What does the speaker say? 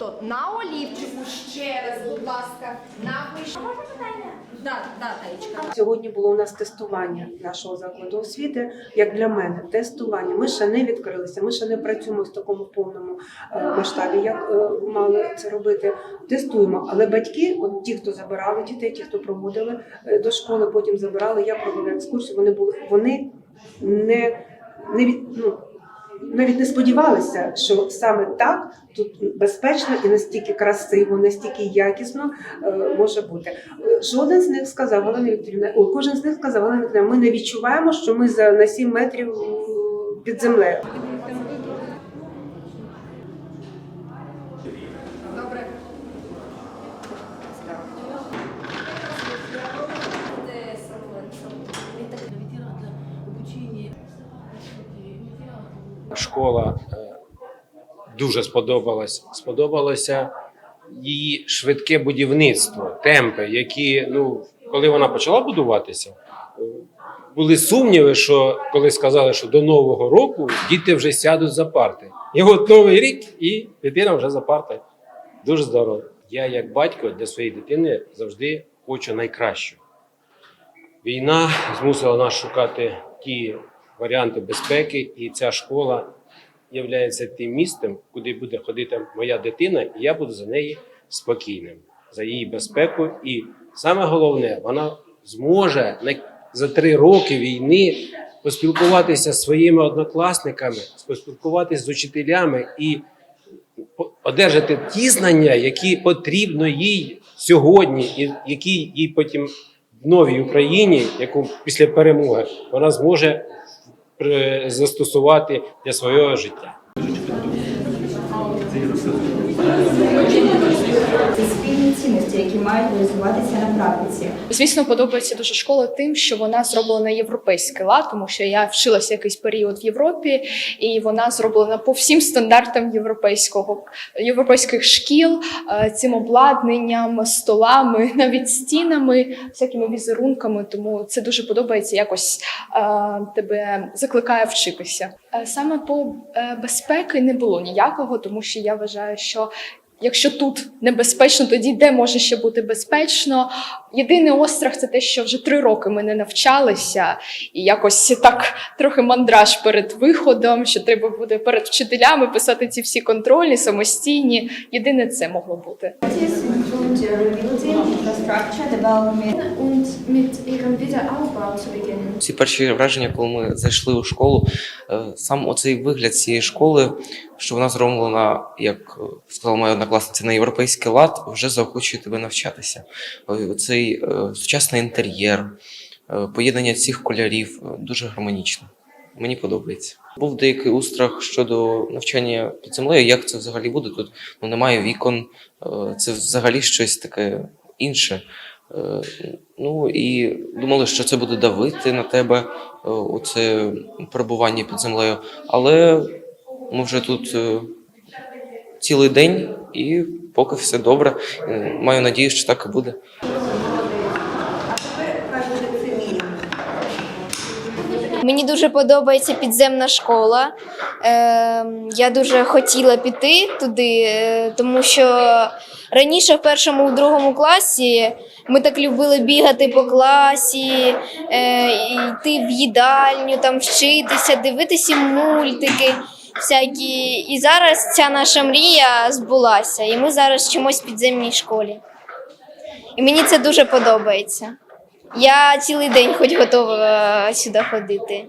Тобто на олівчику ще раз, будь ласка, напишіть. Да, да, Таєчка. Сьогодні було у нас тестування нашого закладу освіти. Як для мене, тестування. Ми ще не відкрилися, ми ще не працюємо в такому повному е, масштабі, як е, мали це робити. Тестуємо. Але батьки, от ті, хто забирали дітей, ті, хто проводили е, до школи, потім забирали. Я провела екскурсію. Вони були вони не, не від ну. Навіть не сподівалися, що саме так тут безпечно і настільки красиво, настільки якісно е, може бути. Жоден з них сказав, Олена Вікторівна, о, кожен з них сказав, Олена Вікторівна, ми не відчуваємо, що ми за на 7 метрів під землею. Добре. Школа е, дуже сподобалась. Сподобалося її швидке будівництво, темпи, які, ну, коли вона почала будуватися, е, були сумніви, що коли сказали, що до Нового року діти вже сядуть за парти. І от новий рік, і дитина вже за парти. Дуже здорово. Я, як батько для своєї дитини, завжди хочу найкращого. Війна змусила нас шукати ті варіанти безпеки, і ця школа є тим місцем, куди буде ходити моя дитина, і я буду за неї спокійним, за її безпеку. І саме головне, вона зможе за три роки війни поспілкуватися зі своїми однокласниками, поспілкуватися з учителями і одержати ті знання, які потрібно їй сьогодні, і які їй потім в новій Україні, яку після перемоги вона зможе застосувати для свого життя. Мають реалізуватися на практиці. Звісно, подобається дуже школа тим, що вона зроблена європейський лад, тому що я вчилася якийсь період в Європі, і вона зроблена по всім стандартам європейського європейських шкіл, е, цим обладнанням, столами, навіть стінами, всякими візерунками. Тому це дуже подобається. Якось е, тебе закликає вчитися. Е, Саме по е, безпеки не було ніякого, тому що я вважаю, що Якщо тут небезпечно, тоді де може ще бути безпечно? Єдиний острах це те, що вже три роки ми не навчалися, і якось так трохи мандраж перед виходом, що треба буде перед вчителями писати ці всі контрольні, самостійні. Єдине це могло бути. Ці перші враження, коли ми зайшли у школу, е, сам оцей вигляд цієї школи, що вона зроблена, як е, сказала моя однокласниця, на європейський лад, вже заохочує тебе навчатися. Е, Цей е, сучасний інтер'єр, поєднання цих кольорів дуже гармонічно. Мені подобається. Був деякий устрах щодо навчання під землею. Як це взагалі буде? Тут ну, немає вікон, це взагалі щось таке інше. Ну і думали, що це буде давити на тебе оце перебування під землею. Але ми вже тут е, цілий день, і поки все добре. Е, Маю надію, що так і буде. Мені дуже подобається підземна школа. Е, я дуже хотіла піти туди, е, тому що раніше в першому, в другому класі ми так любили бігати по класі, е, йти в їдальню, там вчитися, дивитися мультики. Всякі. І зараз ця наша мрія збулася, і ми зараз чимось в підземній школі. І мені це дуже подобається. Я цілий день хоч готова е, сюди ходити.